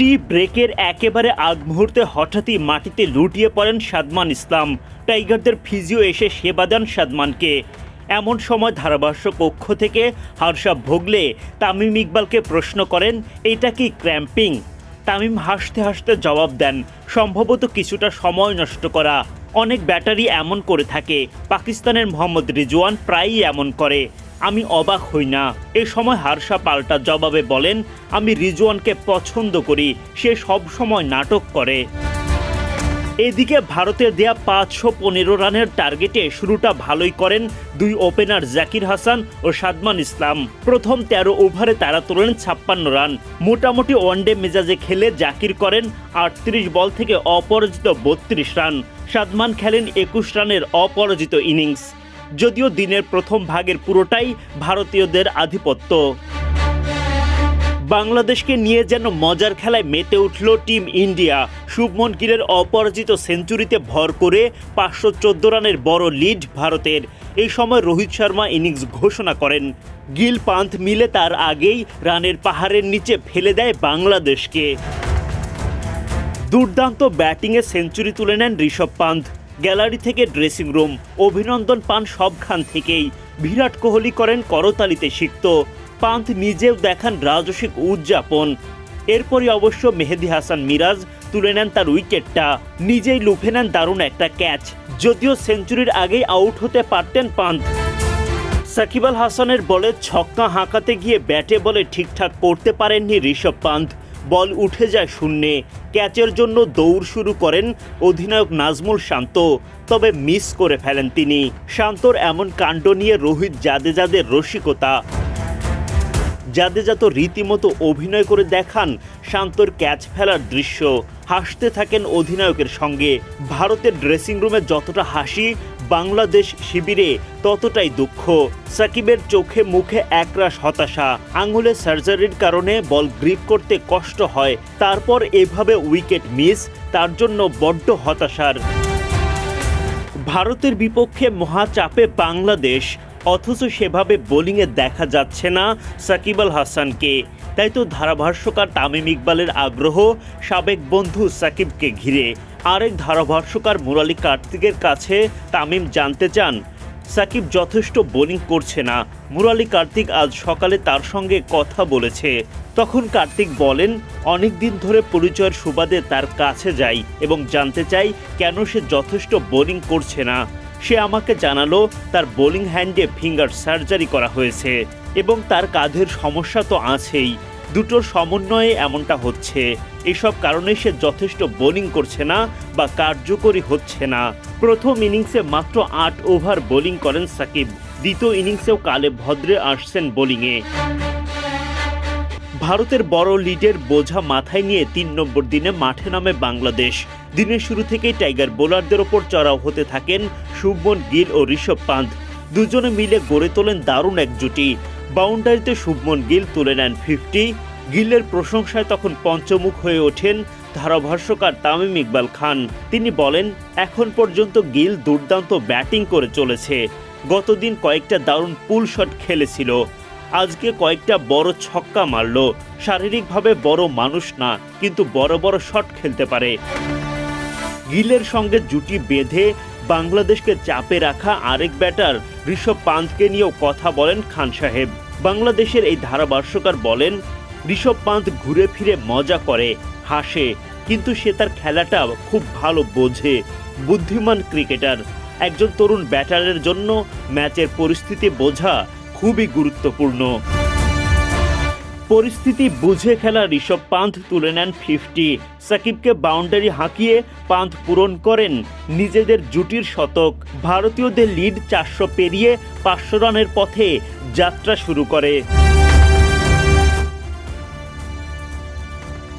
টি ব্রেকের একেবারে আগ মুহূর্তে হঠাৎই মাটিতে লুটিয়ে পড়েন সাদমান ইসলাম। টাইগারদের ফিজিও এসে সেবা দেন সাদমানকে। এমন সময় ধারাভাষ্য কক্ষ থেকে হার্ষা ভোগলে তামিম ইকবালকে প্রশ্ন করেন, এটা কি ক্র্যাম্পিং? তামিম হাসতে হাসতে জবাব দেন, সম্ভবত কিছুটা সময় নষ্ট করা। অনেক ব্যাটারি এমন করে থাকে। পাকিস্তানের মোহাম্মদ রিজওয়ান প্রায়ই এমন করে। আমি অবাক হই না। এ সময় হারসা পাল্টা জবাবে বলেন, আমি রিজওয়ানকে পছন্দ করি, সে সব সময় নাটক করে। এদিকে ভারতের দেয়া পাঁচশো পনেরো রানের টার্গেটে শুরুটা ভালোই করেন দুই ওপেনার জাকির হাসান ও সাদমান ইসলাম। প্রথম তেরো ওভারে তারা তোলেন ছাপ্পান্ন রান। মোটামুটি ওয়ানডে মেজাজে খেলে জাকির করেন আটত্রিশ বল থেকে অপরাজিত বত্রিশ রান। সাদমান খেলেন একুশ রানের অপরাজিত ইনিংস। যদিও দিনের প্রথম ভাগের পুরোটাই ভারতীয়দের আধিপত্য। বাংলাদেশকে নিয়ে যেন মজার খেলায় মেতে উঠল টিম ইন্ডিয়া, শুভমন গিলের অপরাজিত সেঞ্চুরিতে ভর করে পাঁচশো চোদ্দ রানের বড় লিড ভারতের। এই সময় রোহিত শর্মা ইনিংস ঘোষণা করেন। গিল পান্থ মিলে তার আগেই রানের পাহাড়ের নিচে ফেলে দেয় বাংলাদেশকে। দুর্দান্ত ব্যাটিংয়ে সেঞ্চুরি তুলে নেন ঋষভ পান্থ। গ্যালারি থেকে ড্রেসিং রুম। অভিনন্দন পান সবখান থেকেই। বিরাট কোহলি করেন করতালিতে সিক্ত। পান্থ নিজেও দেখান রাজসিক উদযাপন। এরপরই অবশ্য মেহেদি হাসান মিরাজ তুলে নেন তার উইকেটটা। নিজেই লুফে নেন দারুণ একটা ক্যাচ। যদিও সেঞ্চুরির আগেই আউট হতে পারতেন পান্থ। সাকিব আল হাসানের বলে ছক্কা হাঁকাতে গিয়ে ব্যাটে বলে ঠিকঠাক করতে পারেননি ঋষভ পান্থ। বল উঠে যায় শূন্যে। ক্যাচের জন্য দৌড় শুরু করেন অধিনায়ক নাজমুল শান্ত, তবে মিস করে ফেলেন তিনি। শান্তর এমন কাণ্ড নিয়ে রোহিত জাদেজাদের রসিকতা। জাদেজা তো রীতিমতো অভিনয় করে দেখান শান্তর ক্যাচ ফেলার দৃশ্য। হাসতে থাকেন অধিনায়কের সঙ্গে। ভারতের ড্রেসিং রুমে যতটা হাসি বাংলাদেশ শিবিরে ততটাই দুঃখ। সাকিবের চোখে মুখে একরাশ হতাশা। আঙুলে সার্জারির কারণে বল গ্রিপ করতে কষ্ট হয়। তারপর এভাবে উইকেট মিস, তার জন্য বড্ড হতাশার। ভারতের বিপক্ষে মহাচাপে বাংলাদেশ, অথচ সেভাবে বোলিংয়ে দেখা যাচ্ছে না সাকিব আল হাসানকে। তাই তো ধারাভাষ্যকার তামিম ইকবালের আগ্রহ সাবেক বন্ধু সাকিবকে ঘিরে। আরেক ধারাভাষ্যকার মুরালি কার্তিকের কাছে তামিম জানতে চান, সাকিব যথেষ্ট বোলিং করছে না। মুরালি কার্তিক আজ সকালে তার সঙ্গে কথা বলেছে। তখন কার্তিক বলেন, অনেক দিন ধরে পরিচয়ের সুবাদে তার কাছে যাই এবং জানতে চাই কেন সে যথেষ্ট বোলিং করছে না। সে আমাকে জানালো, তার বোলিং হ্যান্ডে ফিঙ্গার সার্জারি করা হয়েছে এবং তার কাঁধের সমস্যা তো আছেই। দুটোর সমন্বয়ে এমনটা হচ্ছে। এসব কারণে সে যথেষ্ট বোলিং করছে না বা কার্যকরী হচ্ছে না। প্রথম ইনিংসে মাত্র আট ওভার বোলিং করেন সাকিব। দ্বিতীয় ইনিংসেও কালে ভদ্রে আসছেন বোলিংয়ে। ভারতের বড় লিডের বোঝা মাথায় নিয়ে তিন নম্বর দিনে মাঠে নামে বাংলাদেশ। দিনের শুরু থেকেই টাইগার বোলারদের ওপর চড়াও হতে থাকেন শুভমন গিল ও ঋষভ পান্থ। দুজনে মিলে গড়ে তোলেন দারুণ এক জুটি বাউন্ডারিতে শুভমন গিল তুলে নেন ফিফটি গিলের প্রশংসায় তখন পঞ্চমুখ হয়ে ওঠেন ধারাভাষ্যকার তামিম ইকবাল খান। তিনি বলেন, এখন পর্যন্ত গিল দুর্দান্ত ব্যাটিং করে চলেছে। গতদিন কয়েকটা দারুণ পুল শট খেলেছিল। আজকে কয়েকটা বড় ছক্কা মারল। শারীরিকভাবে বড় মানুষ না, কিন্তু বড় বড় শট খেলতে পারে। গিলের সঙ্গে জুটি বেঁধে বাংলাদেশকে চাপে রাখা আরেক ব্যাটার ঋষভ পান্তকে নিয়েও কথা বলেন খান সাহেব। বাংলাদেশের এই ধারাভাষ্যকার বলেন, ঋষভ পান্ত ঘুরে ফিরে মজা করে, হাসে, কিন্তু সে তার খেলাটা খুব ভালো বোঝে। বুদ্ধিমান ক্রিকেটার, একজন তরুণ ব্যাটারের জন্য ম্যাচের পরিস্থিতি বোঝা খুবই গুরুত্বপূর্ণ। পরিস্থিতি বুঝে খেলা ঋষভ পান্থ তুলে নেন ফিফটি সাকিবকে বাউন্ডারি হাঁকিয়ে পান্থ পূরণ করেন নিজেদের জুটির শতক। ভারতীয়দের লিড চারশো পেরিয়ে পাঁচশো রানের পথে যাত্রা শুরু করে।